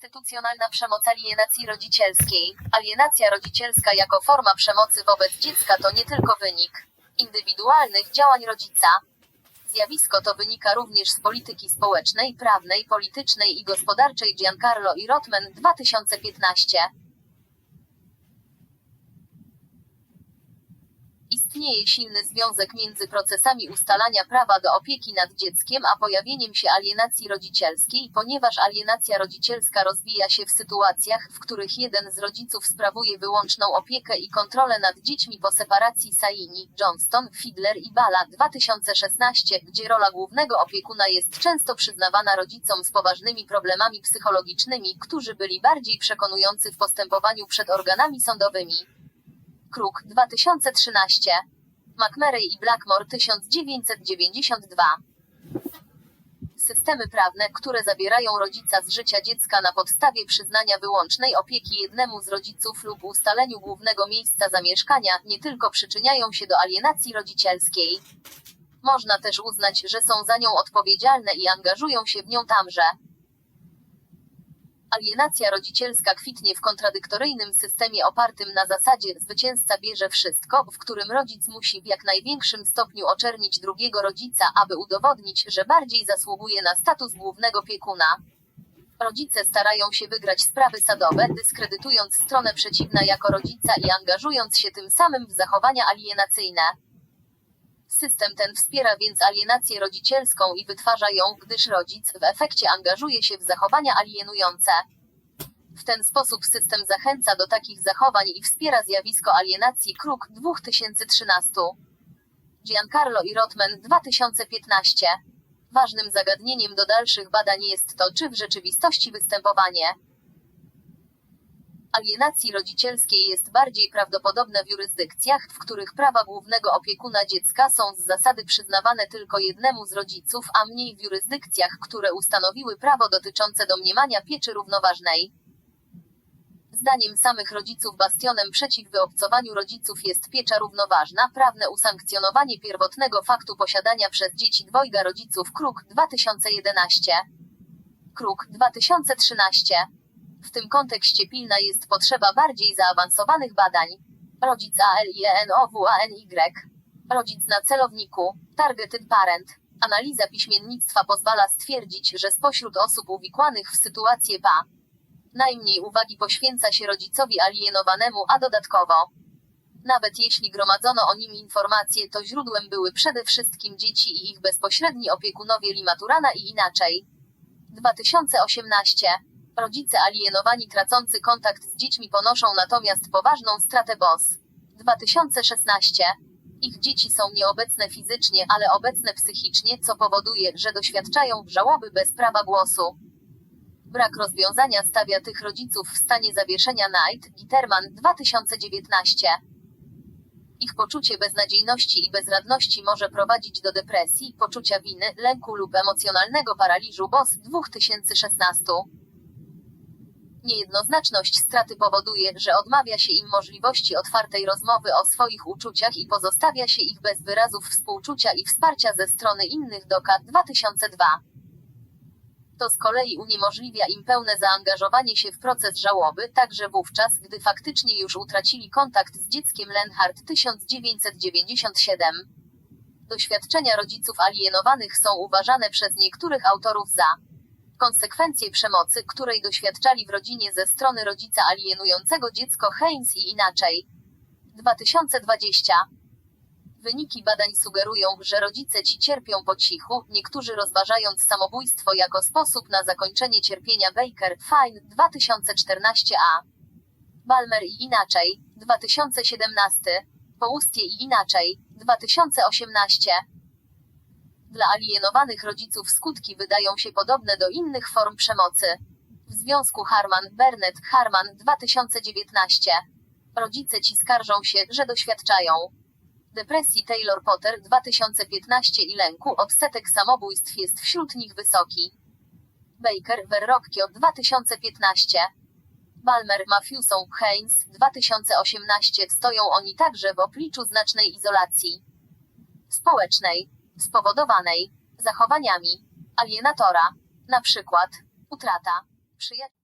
Instytucjonalna przemoc alienacji rodzicielskiej. Alienacja rodzicielska jako forma przemocy wobec dziecka to nie tylko wynik indywidualnych działań rodzica. Zjawisko to wynika również z polityki społecznej, prawnej, politycznej i gospodarczej Giancarlo i Rotman 2015. Istnieje silny związek między procesami ustalania prawa do opieki nad dzieckiem a pojawieniem się alienacji rodzicielskiej, ponieważ alienacja rodzicielska rozwija się w sytuacjach, w których jeden z rodziców sprawuje wyłączną opiekę i kontrolę nad dziećmi po separacji Saini, Johnston, Fiedler i Bala 2016, gdzie rola głównego opiekuna jest często przyznawana rodzicom z poważnymi problemami psychologicznymi, którzy byli bardziej przekonujący w postępowaniu przed organami sądowymi. Kruk 2013. McMurray i Blackmore 1992. Systemy prawne, które zabierają rodzica z życia dziecka na podstawie przyznania wyłącznej opieki jednemu z rodziców lub ustaleniu głównego miejsca zamieszkania, nie tylko przyczyniają się do alienacji rodzicielskiej. Można też uznać, że są za nią odpowiedzialne i angażują się w nią tamże. Alienacja rodzicielska kwitnie w kontradyktoryjnym systemie opartym na zasadzie zwycięzca bierze wszystko, w którym rodzic musi w jak największym stopniu oczernić drugiego rodzica, aby udowodnić, że bardziej zasługuje na status głównego piekuna. Rodzice starają się wygrać sprawy sadowe, dyskredytując stronę przeciwna jako rodzica i angażując się tym samym w zachowania alienacyjne. System ten wspiera więc alienację rodzicielską i wytwarza ją, gdyż rodzic w efekcie angażuje się w zachowania alienujące. W ten sposób system zachęca do takich zachowań i wspiera zjawisko alienacji Kruk 2013. Giancarlo i Rotman 2015. Ważnym zagadnieniem do dalszych badań jest to, czy w rzeczywistości występowanie alienacji rodzicielskiej jest bardziej prawdopodobne w jurysdykcjach, w których prawa głównego opiekuna dziecka są z zasady przyznawane tylko jednemu z rodziców, a mniej w jurysdykcjach, które ustanowiły prawo dotyczące domniemania pieczy równoważnej. Zdaniem samych rodziców bastionem przeciw wyobcowaniu rodziców jest piecza równoważna, prawne usankcjonowanie pierwotnego faktu posiadania przez dzieci dwojga rodziców Kruk 2011. Kruk 2013. W tym kontekście pilna jest potrzeba bardziej zaawansowanych badań. Rodzic ALIENOWANY. Rodzic na celowniku. Targeted parent. Analiza piśmiennictwa pozwala stwierdzić, że spośród osób uwikłanych w sytuację PA, najmniej uwagi poświęca się rodzicowi alienowanemu, a dodatkowo, nawet jeśli gromadzono o nim informacje, to źródłem były przede wszystkim dzieci i ich bezpośredni opiekunowie Limaturana i inaczej. 2018 Rodzice alienowani tracący kontakt z dziećmi ponoszą natomiast poważną stratę BOS. 2016. Ich dzieci są nieobecne fizycznie, ale obecne psychicznie, co powoduje, że doświadczają żałoby bez prawa głosu. Brak rozwiązania stawia tych rodziców w stanie zawieszenia Knight, Gitterman 2019. Ich poczucie beznadziejności i bezradności może prowadzić do depresji, poczucia winy, lęku lub emocjonalnego paraliżu BOS 2016. Niejednoznaczność straty powoduje, że odmawia się im możliwości otwartej rozmowy o swoich uczuciach i pozostawia się ich bez wyrazów współczucia i wsparcia ze strony innych DOKA 2002. To z kolei uniemożliwia im pełne zaangażowanie się w proces żałoby, także wówczas, gdy faktycznie już utracili kontakt z dzieckiem Lenhart 1997. Doświadczenia rodziców alienowanych są uważane przez niektórych autorów za konsekwencje przemocy, której doświadczali w rodzinie ze strony rodzica alienującego dziecko Heinz i inaczej. 2020. Wyniki badań sugerują, że rodzice ci cierpią po cichu, niektórzy rozważając samobójstwo jako sposób na zakończenie cierpienia Baker, Fine, 2014a. Balmer i inaczej, 2017. Poustie i inaczej, 2018. Dla alienowanych rodziców skutki wydają się podobne do innych form przemocy. W związku Harman, Bernett, Harman, 2019. Rodzice ci skarżą się, że doświadczają depresji Taylor Potter 2015 i lęku odsetek samobójstw jest wśród nich wysoki. Baker, Verrocchio 2015. Balmer, Matthewson, Haynes 2018 stoją oni także w obliczu znacznej izolacji społecznej spowodowanej zachowaniami alienatora, na przykład utrata przyjaciół.